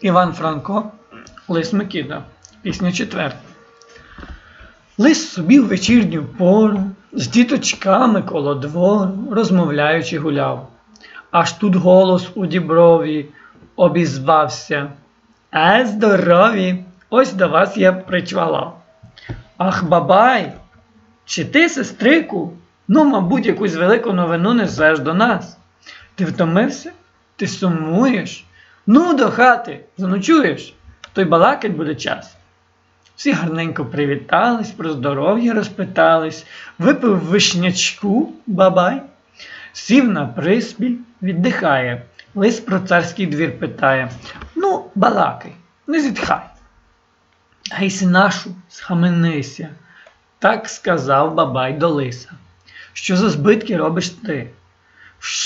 Іван Франко, Лис Микита. Пісня четверта. Лис собі в вечірню пору з діточками коло двору, розмовляючи гуляв. Аж тут голос у діброві обізвався. Е, здорові! Ось до вас я причвалав. Ах, бабай! Чи ти, сестрику? Ну, мабуть, якусь велику новину несеш до нас. Ти втомився? Ти сумуєш? Ну, до хати, заночуєш, то й балакать буде час. Всі гарненько привітались, про здоров'я розпитались, випив вишнячку, бабай, сів на приспіль, віддихає, лис про царський двір питає. Ну, балакай, не зітхай. Гейси нашу, схаменися, так сказав бабай до лиса. Що за збитки робиш ти?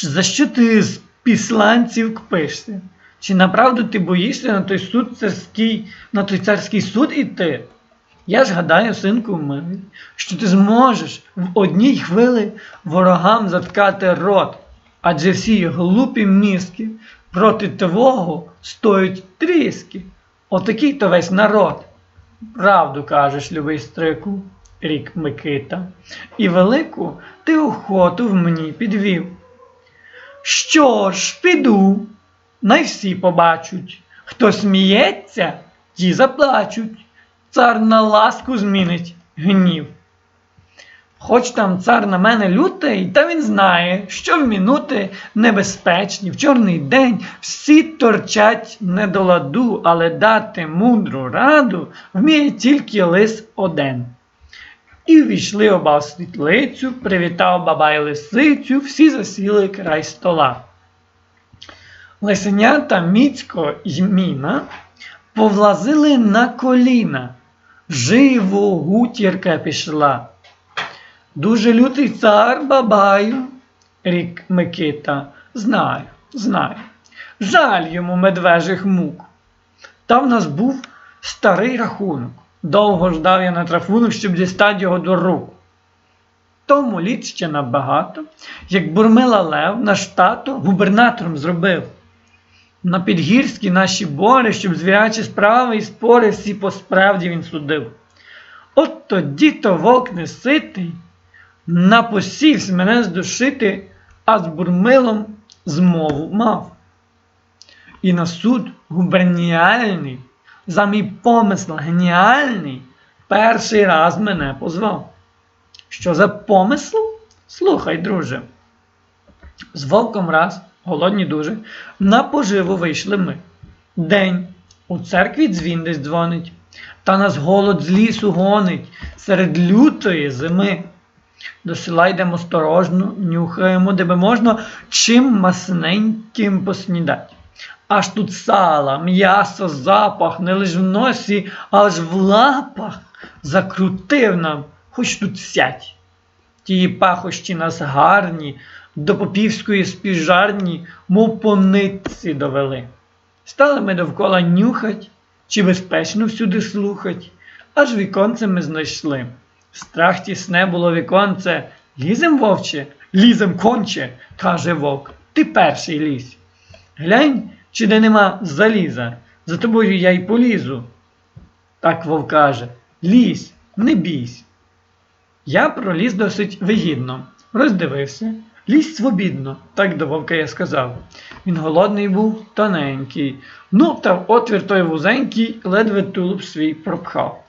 За що ти з післанців кпишся? Чи направду ти боїшся на той суд царський, на той царський суд іти? Я ж гадаю, синку милий, що ти зможеш в одній хвилі ворогам заткати рот, адже всі глупі мізки проти твого стоять тріски. Отакий то весь народ. Правду кажеш, любий стрику, рік Микита, і велику ти охоту в мені підвів. Що ж, піду, най всі побачуть, хто сміється, ті заплачуть, цар на ласку змінить гнів. Хоч там цар на мене лютий, та він знає, що в мінути небезпечні, в чорний день всі торчать не до ладу, але дати мудру раду вміє тільки лис один. І ввійшли оба в світлицю, привітав бабай лисицю, всі засіли край стола. Лисенята Міцько й Міна повлазили на коліна, живо гутірка пішла. Дуже лютий цар бабаю, рік Микита, знаю, знаю. Жаль йому медвежих мук. Та в нас був старий рахунок. Довго ждав я на трафунок, щоб дістати його до рук. Тому літ ще набагато, як Бурмила Лев наш тато губернатором зробив. На підгірські наші бори, щоб звірячі справи і спори всі по справді він судив. От тоді то вовк не ситий, напосівсь мене здушити, а з бурмилом змову мав. І на суд губерніальний, за мій помисл геніальний, перший раз мене позвав. Що за помисл? Слухай, друже. З вовком раз, голодні дуже, на поживу вийшли ми. День у церкві дзвін десь дзвонить, та нас голод з лісу гонить серед лютої зими. До села йдемо осторожно, нюхаємо, де би можна чим масненьким поснідать. Аж тут сала, м'ясо, запах, не лиш в носі, аж в лапах закрутив нам, хоч тут сядь. Тії пахощі нас гарні, до попівської спіжарні, мов по нитці довели. Стали ми довкола нюхать, чи безпечно всюди слухать, аж віконце ми знайшли. Страх тісне було віконце. Лізем, вовче, лізем конче, каже вовк, ти перший лізь. Глянь, чи де нема заліза, за тобою я й полізу. Так вовк каже, лізь, не бійсь. Я проліз досить вигідно, роздивився, лізь свобідно, так до вовка я сказав. Він голодний був, тоненький, ну та в отвір той вузенький ледве тулуб свій пропхав.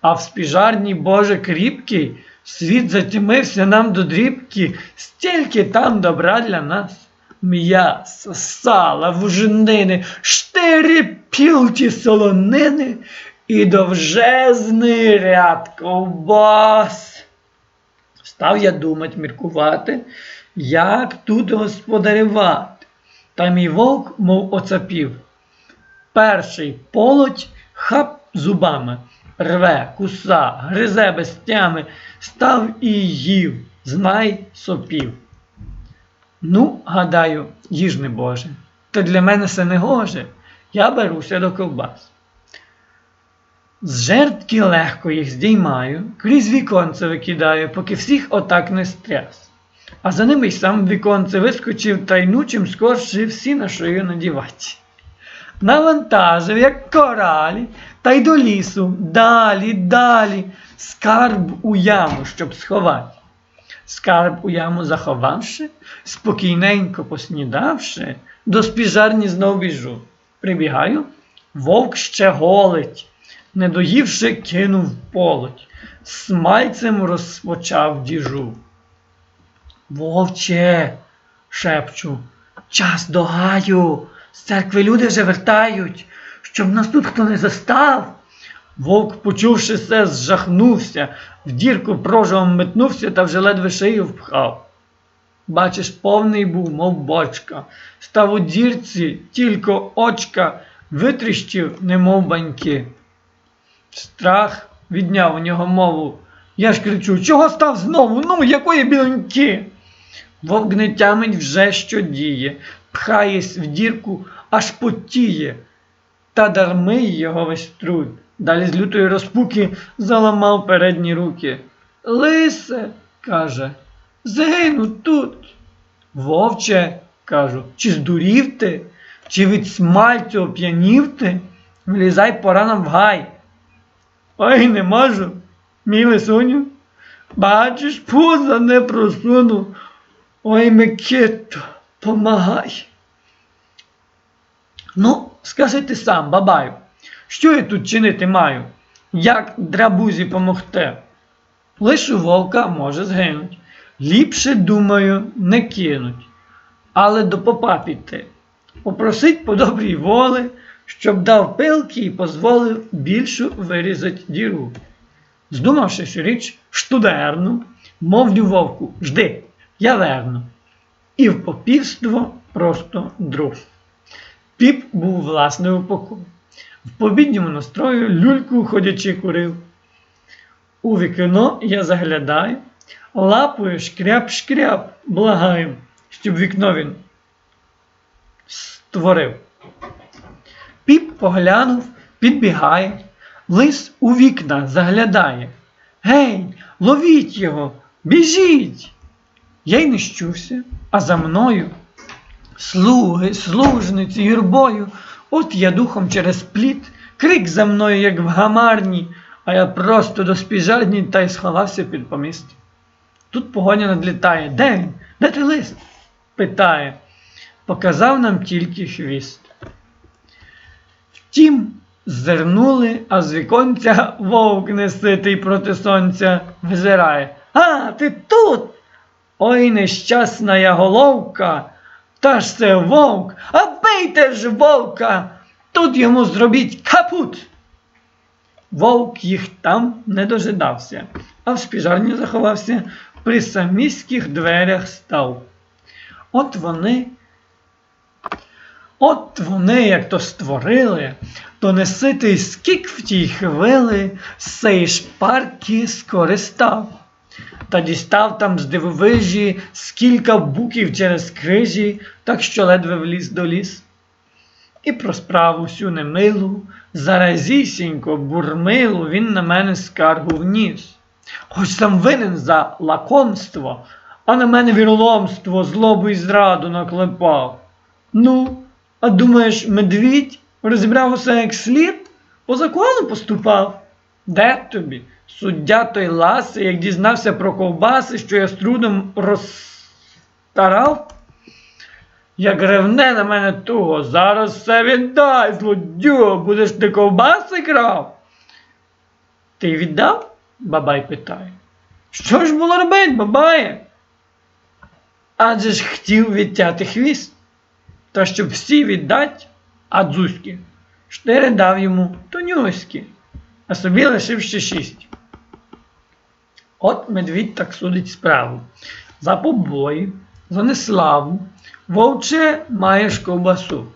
А в спіжарні Боже кріпкий, світ затімився нам до дрібки, стільки там добра для нас. М'яса, сала, вужинини, штири пілті солонини і довжезний ряд ковбас. Став я думать, міркувати, як тут господарювати. Та мій вовк, мов оцапів. Перший полоть хап зубами, рве, куса, гризе без тями, став і їв, знай сопів. Ну, гадаю, їж не Боже, то для мене це не гоже, я беруся до ковбас. З жертки легко їх здіймаю, крізь віконце викидаю, поки всіх отак не стряс. А за ними й сам віконце вискочив та й нучим скорше всі на шию надівать. навантажив, як коралі, та й до лісу, далі, далі, скарб у яму, щоб сховати. Скарб у яму заховавши, спокійненько поснідавши, до спіжарні знов біжу. Прибігаю, вовк ще голить, не доївши, кинув полоть, смальцем розпочав діжу. Вовче, шепчу, час до гаю, з церкви люди вже вертають, щоб нас тут хто не застав. Вовк, почувши це, зжахнувся, в дірку проживом метнувся та вже ледве шию впхав. Бачиш, повний був, мов бочка, став у дірці, тільки очка витріщив, немов баньки. Страх відняв у нього мову. Я ж кричу, чого став знову? Ну, якої білоньки? Вовк не тямить вже, що діє, пхаєсь в дірку, аж потіє. Та дармий його весь труд. Далі з лютої розпуки заламав передні руки. Лисе, каже, згину тут. Вовче, кажу, чи здурів ти, чи від смальцю оп'янів ти? Влізай пора нам в гай. Ой, не можу, мій лисуню. Бачиш, пуза не просуну. Ой, Микито, помагай. Ну, скажи ти сам, бабаю, що я тут чинити маю? Як драбузі помогте? Лиш вовка може згинуть. Ліпше, думаю, не кинуть. Але до попа піти. Попросить по добрій волі, щоб дав пилки і позволив більшу вирізати діру. Здумавши, що річ штудерну, мовлю вовку жди, я верну. І в попівство просто друг. Піп був власне у поку. В побідньому настрою люльку ходячи курив. У вікно я заглядаю, лапою шкряп-шкряп, благаю, щоб вікно він створив. Піп поглянув, підбігає, лис у вікна заглядає. Гей, ловіть його, біжіть! Я й не щувся, а за мною слуги, служниці, юрбою, от я духом через пліт, крик за мною, як в гамарні, а я просто до спіжарні та й сховався під поміст. Тут погоня надлітає. Де він? Де ти лист? питає. Показав нам тільки хвіст. Втім, зернули, а з віконця вовк неситий проти сонця визирає. А, ти тут? Ой, нещасна я головка, та ж це вовк, а бийте ж вовка, тут йому зробіть капут. Вовк їх там не дожидався, а в спіжарні заховався, при саміських дверях став. От вони, от вони, як то створили, то неситий скік в тій хвили, з сеї шпарки скористав. Та дістав там з дивовижі скілька буків через крижі, так що ледве вліз до ліс. І про справу всю немилу, заразісінько, бурмилу, він на мене скаргу вніс. Хоч сам винен за лакомство, а на мене віроломство, злобу і зраду наклепав. Ну, а думаєш, медвідь розібрав усе як слід, по закону поступав? Де тобі? Суддя той ласий, як дізнався про ковбаси, що я з трудом розстарав, як ревне на мене туго, зараз все віддай, злодю, будеш ти ковбаси крав? Ти віддав? Бабай питає. Що ж було робити, бабає? Адже ж хотів відтяти хвіст, та щоб всі віддать, а дзузьки, штири дав йому тонюськи, а собі лишив ще шість. От медвідь так судить справу. За побої, за неславу, вовче маєш ковбасу.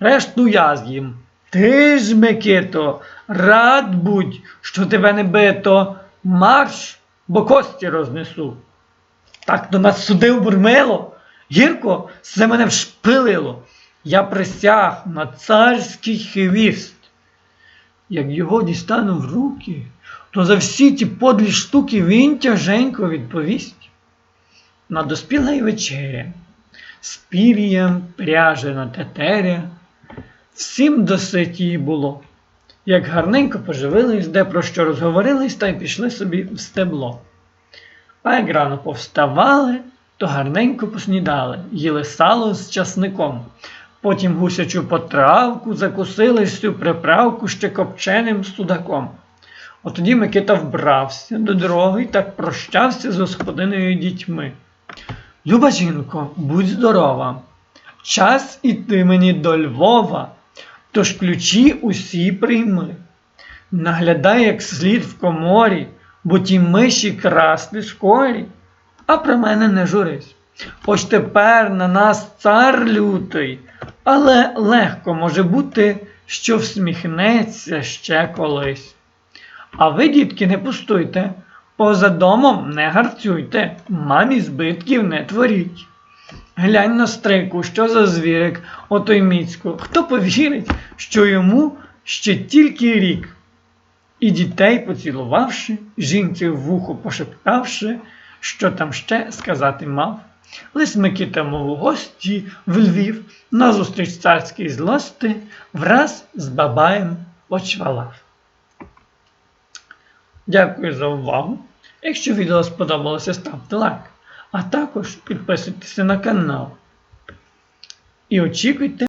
Решту я з'їм. Ти ж, Микито, рад будь, що тебе не бито, марш, бо кості рознесу. Так до нас судив бурмило, гірко все мене вшпилило. Я присяг на царський хвіст. Як його дістану в руки, то за всі ті подлі штуки він тяженько відповість. Надоспіла й вечеря, з пір'ям пряжена тетеря, всім досить її було. Як гарненько поживились, де про що розговорились, та й пішли собі в стебло. А як рано повставали, то гарненько поснідали, їли сало з часником. Потім гусячу потравку закусили всю приправку ще копченим судаком. От тоді Микита вбрався до дороги і так прощався з господиною дітьми. Люба жінко, будь здорова, час іти мені до Львова, тож ключі усі прийми. Наглядай, як слід в коморі, бо ті миші красти скорі, а про мене не журись. Ось тепер на нас цар лютий, але легко може бути, що всміхнеться ще колись. А ви, дітки, не пустуйте, поза домом не гарцюйте, мамі збитків не творіть. Глянь на стрику, що за звірик, отой міцько, хто повірить, що йому ще тільки рік. І дітей поцілувавши, жінці в вухо пошептавши, що там ще сказати мав. Лис Микита, мов у гості в Львів, назустріч царській злости, враз з бабаєм почвалав. Дякую за увагу. Якщо відео сподобалося, ставте лайк, а також підписуйтесь на канал. І очікуйте.